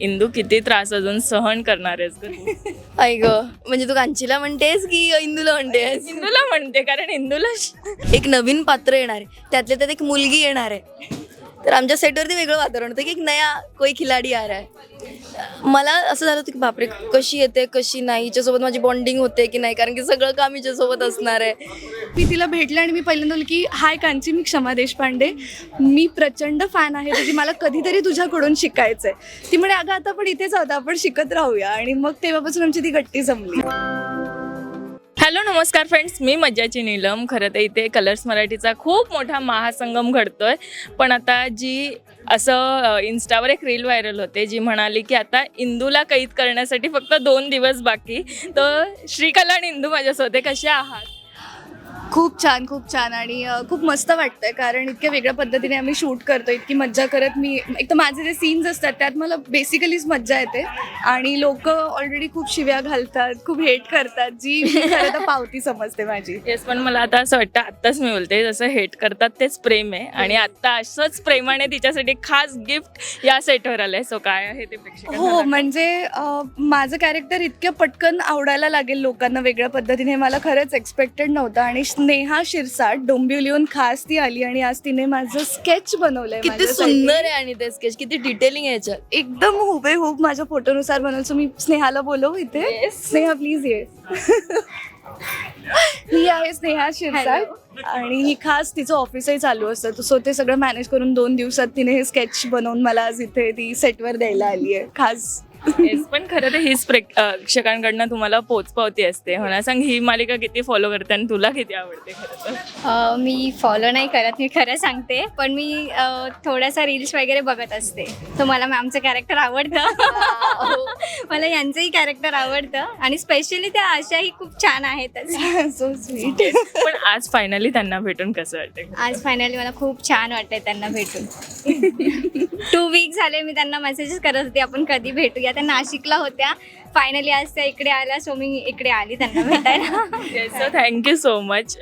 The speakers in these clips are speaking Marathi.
इंदू किती त्रास अजून सहन करणार आहेस ग? ऐक म्हणजे तू कांचीला म्हणतेस की इंदूला म्हणतेस? इंदूला म्हणते कारण इंदूला एक नवीन पात्र येणार आहे. त्यातल्या त्यात एक मुलगी येणार आहे. तर आमच्या सेटवरती वेगळं वातावरण होतं की एक नया कोई खिलाडी आ रहा है. मला असं झालं होतं की बापरे कशी येते कशी नाही? हिच्यासोबत माझी बॉन्डिंग होते की नाही? कारण की सगळं काम हिच्यासोबत असणार आहे. मी तिला भेटले आणि मी पहिल्यांदा बोलले की हाय कांची मी क्षमा देशपांडे. मी प्रचंड फॅन आहे तुझी मला कधीतरी तुझ्याकडून शिकायचं आहे ती म्हणे अगं आता आपण इथेच आहोत आपण शिकत राहूया. आणि मग तेव्हापासून आमची ती गट्टी जमली हॅलो नमस्कार फ्रेंड्स मी मज्जाची नीलम. खरं तर इथे कलर्स मराठीचा खूप मोठा महासंगम घडतोय. पण आता जी असं इन्स्टावर एक रील व्हायरल होते जी म्हणाली की आता इंदूला कैद करण्यासाठी फक्त दोन दिवस बाकी. तर श्रीकला आणि इंदू माझ्यासोबत कसे आहात? खूप छान खूप छान. आणि खूप मस्त वाटतंय कारण इतक्या वेगळ्या पद्धतीने आम्ही शूट करतो इतकी मज्जा करत मी एक तर माझे जे सीन्स असतात त्यात मला बेसिकलीच मज्जा येते. आणि लोक ऑलरेडी खूप शिव्या घालतात खूप हेट करतात जी खरं तर पावती समजते माझी. येस पण मला आता असं वाटतं आत्ताच मी बोलते जसं हेट करतात तेच प्रेम आहे. आणि आत्ता असंच प्रेमाने तिच्यासाठी खास गिफ्ट या सेटवर आलंय. सो काय आहे ते प्रेक्षकांना हो. म्हणजे माझं कॅरेक्टर इतक्ं पटकन आवडायला लागेल लोकांना वेगळ्या पद्धतीने मला खरंच एक्सपेक्टेड नव्हतं. आणि स्नेहा शिरसाट डोंबिवलीहून खास ती आली आणि आज तिने माझं स्केच बनवलंय किती माझ्यासाठी. सुंदर आहे आणि ते स्केच किती डिटेलिंग आहे याच्यात. एकदम हुबेहूब माझ्या फोटोनुसार बनवलं. सो मी स्नेहाला बोलवू इथे. स्नेहा प्लीज ये. ही आहे स्नेहा शिरसाट. आणि ही खास तिचं ऑफिसही चालू असतं. सो ते सगळं मॅनेज करून दोन दिवसात तिने हे स्केच बनवून मला आज इथे ती सेटवर द्यायला आली आहे. खास. पण खरं तर हीच प्रेक्षकांकडनं तुम्हाला पोचपावती असते. म्हणा सांग ही मालिका किती फॉलो करते आणि तुला किती आवडते खरं तर? अ, मी फॉलो नाही करत मी खरं सांगते. पण मी अ, थोडासा रील्स वगैरे बघत असते. तर मला मॅमचं कॅरेक्टर आवडतं. मला यांचंही कॅरेक्टर आवडतं. आणि स्पेशली त्या आशाही खूप छान सो स्वीट पण आज फायनली त्यांना भेटून कसं वाटतं आज फायनली मला खूप छान वाटतंय त्यांना भेटून. टू वीक झाले मी त्यांना मेसेजेस करत होते आपण कधी भेटूया. त्या नाशिकला होत्या. फायनली आज त्या इकडे आल्या सो मी इकडे आली त्यांना भेटायला. थँक्यू सो मच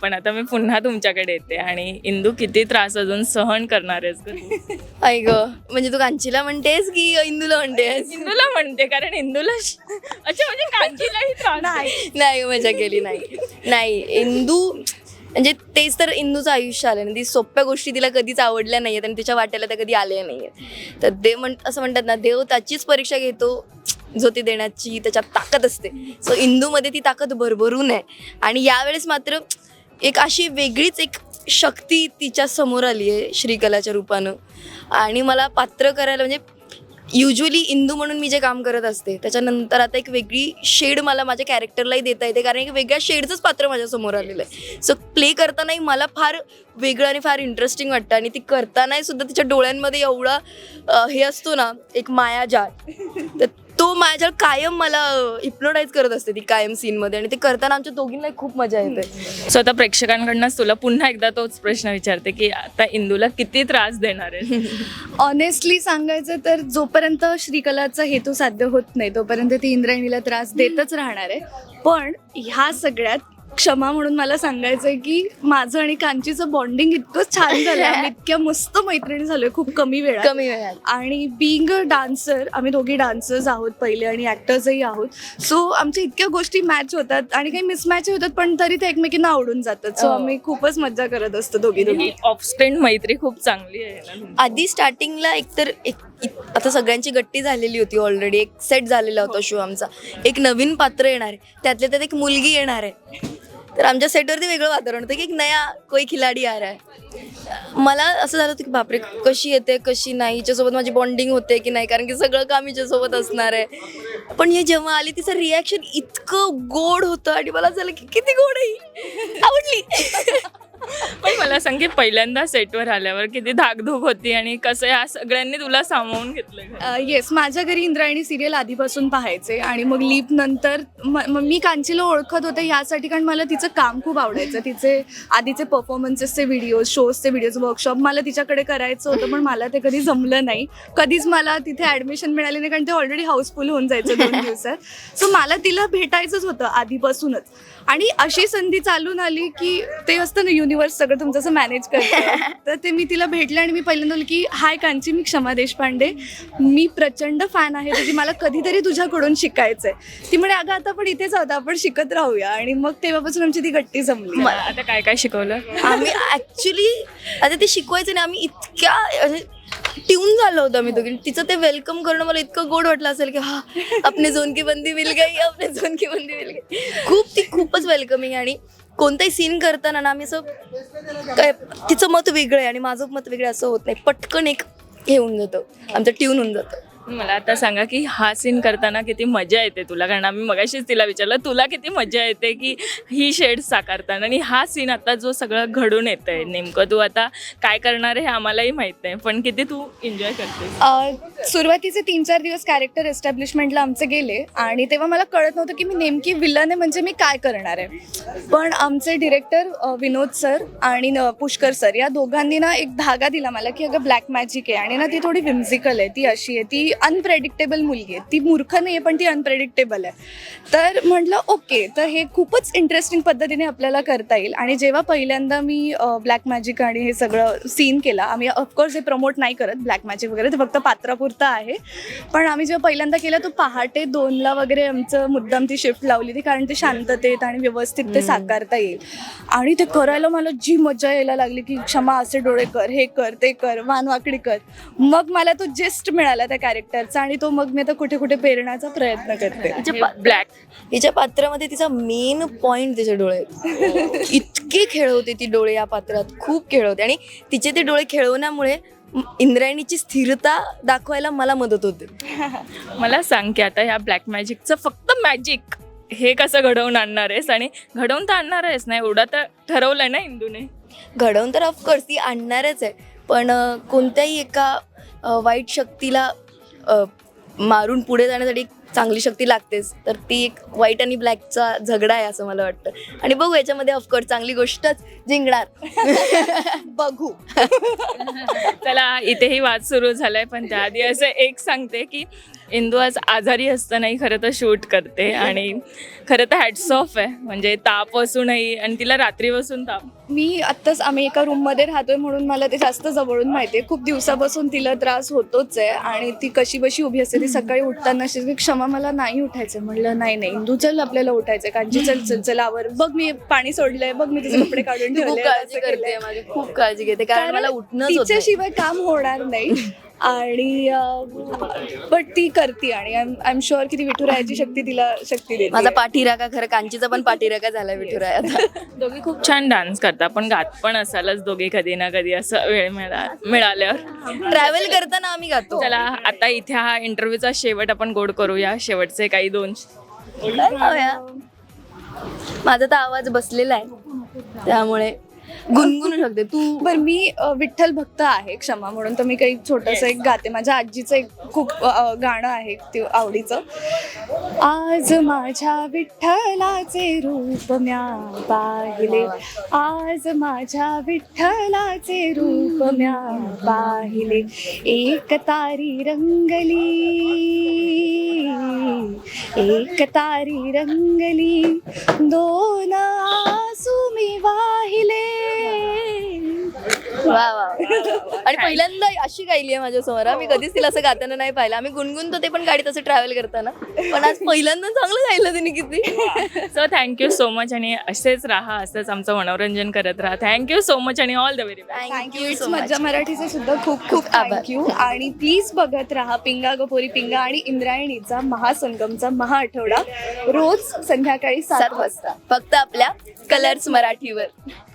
पण आता मी पुन्हा तुमच्याकडे येते आणि इंदू किती त्रास अजून सहन करणार आहेस ग? ऐक म्हणजे तू कांचीला म्हणतेस की इंदूला म्हणतेस? इंदूला म्हणते कारण इंदूला अच्छा म्हणजे कांचीलाही त्रास. नाही मजा केली नाही. नाही इंदू म्हणजे तेच तर इंदूचं आयुष्य आलं नाही ती सोप्या गोष्टी तिला कधीच आवडल्या नाही आहेत आणि तिच्या वाट्याला त्या कधी आल्या नाही आहेत तर देव म्हण असं म्हणतात ना देव त्याचीच परीक्षा घेतो जो ती देण्याची त्याच्यात ताकद असते. सो इंदूमध्ये ती ताकद भरभरून आहे. आणि यावेळेस मात्र एक अशी वेगळीच एक शक्ती तिच्या समोर आली आहे श्रीकलाच्या रूपानं. आणि मला पात्र करायला म्हणजे युजली इंदू म्हणून मी जे काम करत असते त्याच्यानंतर आता एक वेगळी शेड मला माझ्या कॅरेक्टरलाही देता येते कारण एक वेगळ्या शेडचंच पात्र माझ्यासमोर आलेलं आहे. सो प्ले करतानाही मला फार वेगळं आणि फार इंटरेस्टिंग वाटतं आणि ती करतानाही सुद्धा तिच्या डोळ्यांमध्ये एवढा हे असतो ना एक मायाजाळ तर तो मायाजाळ कायम मला हिप्नोटाईज करत असते ती कायम सीनमध्ये आणि ते करताना आमच्या दोघींनाही खूप मजा येते. सो आता प्रेक्षकांकडनंच तुला पुन्हा एकदा तोच प्रश्न विचारते की आता इंदूला किती त्रास देणार आहे? ऑनेस्टली सांगायचं तर जोपर्यंत श्रीकलाचा हेतू साध्य होत नाही तोपर्यंत ती इंद्रायणीला त्रास देतच राहणार आहे. पण ह्या सगळ्यात क्षमा म्हणून मला सांगायचं आहे की माझं आणि कांचीचं बॉन्डिंग इतकं छान झालं आम्ही इतक्या मस्त मैत्रिणी झालोय खूप कमी वेळात. कमी वेळात. आणि बिंग अ डान्सर आम्ही दोघी डान्सर्स आहोत पहिले आणि ॲक्टर्सही आहोत. सो आमच्या इतक्या गोष्टी मॅच होतात आणि काही मिसमॅच होतात पण तरी ते एकमेकींना आवडून जातात. सो हो. आम्ही खूपच मज्जा करत असतो दोघी दोघी. ही ऑफस्क्रीन मैत्री खूप चांगली आहे ना. आधी स्टार्टिंगला एकतर एक इत- आता सगळ्यांची गट्टी झालेली होती ऑलरेडी एक सेट झालेला होता शो आमचा. एक नवीन पात्र येणार आहे. त्यातल्या त्यात एक मुलगी येणार आहे. तर आमच्या सेटवरती वेगळं वातावरण होतं की एक नया कोई खिलाडी आ रहा है. मला असं झालं होतं की बापरे कशी येते कशी नाही हिच्यासोबत माझी बॉन्डिंग होते की नाही कारण की सगळं काम हिच्यासोबत असणार आहे. पण हे जेव्हा आली तिचं रिॲक्शन इतकं गोड होतं आणि मला झालं की किती गोड आहे ही. आवडली. मला सांग की पहिल्यांदा सेटवर आल्यावर किती धाकधूक होती आणि कसं या सगळ्यांनी तुला सामावून घेतलं? येस माझ्या घरी इंद्रायणी सिरियल आधीपासून पाहायचे आणि मग लीप नंतर म- कांचीला ओळखत होते यासाठी कारण मला तिचं काम खूप आवडायचं. तिचे आधीचे परफॉर्मन्सेसचे व्हिडिओज शोजचे व्हिडिओज वर्कशॉप मला तिच्याकडे करायचं होतं पण मला ते कधी जमलं नाही. कधीच मला तिथे ॲडमिशन मिळाली नाही कारण ते ऑलरेडी हाऊसफुल होऊन जायचं दोन दिवसात. सो मला तिला भेटायचंच होतं आधीपासूनच. आणि अशी संधी चालून आली की ते असतं ना युनिव्हर्स सगळं तुमचं असं मॅनेज करतं. तर ते मी तिला भेटले आणि मी पहिल्यांदा बोलले की हाय कांची मी क्षमा देशपांडे. मी प्रचंड फॅन आहे तुझी. मला कधीतरी तुझ्याकडून शिकायचं आहे ती म्हणे अगं आता आपण इथेच आहोत. आपण शिकत राहूया. आणि मग तेव्हापासून आमची ती गट्टी जमली. आता काय काय शिकवलं? आम्ही ऍक्च्युली आता ते शिकवायचं नाही. आम्ही इतक्या ट्यून झालो होतो आम्ही दोघी. तिचं ते वेलकम करणं मला इतकं गोड वाटलं असेल की हा आपने झोन की बंदी मिल गई आपने झोन की बंदी मिल गई. खूप ती खूपच वेलकमिंग आणि कोणताही सीन करताना ना आम्ही असं काय तिचं मत वेगळं आहे आणि माझं मत वेगळं असं होत नाही. पटकन एक हे होऊन जातं. आमचं ट्यून होऊन जातं. मला आता सांगा की हा सीन करताना किती मजा येते तुला? कारण आम्ही मगाशीच तिला विचारलं तुला किती मजा येते की ही शेड साकारताना? आणि हा सीन आता जो सगळं घडून येत आहे नेमकं तू आता काय करणार आहे हे आम्हालाही माहीत नाही पण किती तू एन्जॉय करते अ, सुरुवातीचे तीन चार दिवस कॅरेक्टर एस्टॅब्लिशमेंटला आमचे गेले आणि तेव्हा मला कळत नव्हतं की मी नेमकी विलन आहे म्हणजे मी काय करणार आहे. पण आमचे डिरेक्टर विनोद सर आणि न- पुष्कर सर या दोघांनी ना एक धागा दिला मला की अगं ब्लॅक मॅजिक आहे आणि ना ती थोडी विम्झिकल आहे ती अशी आहे ती अनप्रेडिक्टेबल मुलगी आहे. ती मूर्ख नाही आहे पण ती अनप्रेडिक्टेबल आहे. तर म्हटलं ओके तर हे खूपच इंटरेस्टिंग पद्धतीने आपल्याला करता येईल. आणि जेव्हा पहिल्यांदा मी ब्लॅक मॅजिक आणि हे सगळं सीन केला आम्ही ऑफकोर्स हे प्रमोट नाही करत ब्लॅक मॅजिक वगैरे ते फक्त पात्रापुरतं आहे. पण आम्ही जेव्हा पहिल्यांदा केलं तो पहाटे दोनला वगैरे आमचं मुद्दाम ती शिफ्ट लावली ती कारण ते शांततेत आणि व्यवस्थित ते साकारता येईल. आणि ते करायला मला जी मजा यायला लागली की क्षमा असे डोळे कर हे कर ते कर वानवाकडी कर. मग मला तो जेस्ट मिळाला त्या कॅरेक्टरचा आणि तो मग मी आता कुठे कुठे पेरण्याचा प्रयत्न करते. ब्लॅक हिच्या पात्रामध्ये तिचा मेन पॉइंट तिचे डोळे. इतके खेळवते ती डोळे या पात्रात. खूप खेळवते आणि तिचे ते डोळे खेळवण्यामुळे इंद्रायणीची स्थिरता दाखवायला मला मदत होते. मला सांग की आता ह्या ब्लॅक मॅजिकचं फक्त मॅजिक हे कसं घडवून आणणार आहेस? आणि घडवून तर आणणार आहेस ना? एवढं तर ठरवलंय ना इंदूने? घडवून तर ऑफकोर्स ती आणणारच आहे. पण कोणत्याही एका वाईट शक्तीला मारून पुढे जाण्यासाठी एक चांगली शक्ती लागतेच. तर ती एक व्हाईट आणि ब्लॅकचा झगडा आहे असं मला वाटतं. आणि बघू याच्यामध्ये ऑफकोर्स चांगली गोष्टच जिंकणार. बघू. चला इथेही वाद सुरू झालाय पण त्याआधी असं एक सांगते की इंदू आज आजारी असतानाही खरं तर शूट करते आणि खरं तर हॅट्स ऑफ आहे. म्हणजे ताप असूनही आणि तिला रात्री बसून ताप. मी आत्ताच आम्ही एका रूममध्ये राहतोय म्हणून मला ते जास्त जवळून माहिती आहे खूप दिवसापासून तिला त्रास होतोच आहे आणि ती कशी बशी उभी असते ती सकाळी उठताना अशी क्षमा मला नाही उठायचं. म्हणलं नाही नाही इंदू चल आपल्याला उठायचं कांची चल चल चल आवर. बघ मी पाणी सोडलंय बघ मी तुझे कपडे काढून ठेवले काळजी करते माझी खूप काळजी घेते. कारण मला नाही. तिच्याशिवाय काम होणार नाही. आणि बट ती करते आणि आय एम शुअर की ती विठुरायाची शक्ती तिला शक्ती देते. माझा पाठीराखा खरं कांचीचा पण पाठीराखा झाला विठुराय दोघी खूप छान डान्स करता पण गात पण असालच दोघे कधी ना कधी असं वेळ मिळा मिळाल्यावर. ट्रॅव्हल करताना आम्ही गातो. चला आता इथे हा इंटरव्ह्यूचा शेवट आपण गोड करूया. शेवटचे काही दोन? माझा तर आवाज बसलेला आहे त्यामुळे गुणगुणू शकते. तू बर मी अ, विठ्ठल भक्त आहे क्षमा म्हणून तर मी काही छोटंसं एक गाते. माझ्या आजीचं एक खूप अ, गाणं आहे ते आवडीचं. आज माझ्या विठ्ठलाचे रूप म्या पाहिले. आज माझ्या विठ्ठलाचे रूप म्या पाहिले. एक तारी रंगली एक तारी रंगली. दोन आसू मी वाहिले. वा वा आणि पहिल्यांदा अशी गायली आहे माझ्यासमोर मी कधीच तिला असं गाताना नाही पाहिलं. आम्ही गुणगुणतो ते पण गाडीत असं ट्रॅव्हल करताना. पण आज पहिल्यांदा चांगलं गायलं तिने किती. सो थँक्यू सो मच आणि असेच राहा असंच आमचं मनोरंजन करत राहा. थँक्यू सो मच आणि all the very best thank you it's मज्जा मराठीचे सुद्धा खूप खूप. थँक्यू आणि प्लीज बघत राहा पिंगा गपोरी पिंगा आणि इंद्रायणीचा महासंगमचा महाआठवडा रोज संध्याकाळी सात वाजता. फक्त आपल्या कलर्स मराठीवर.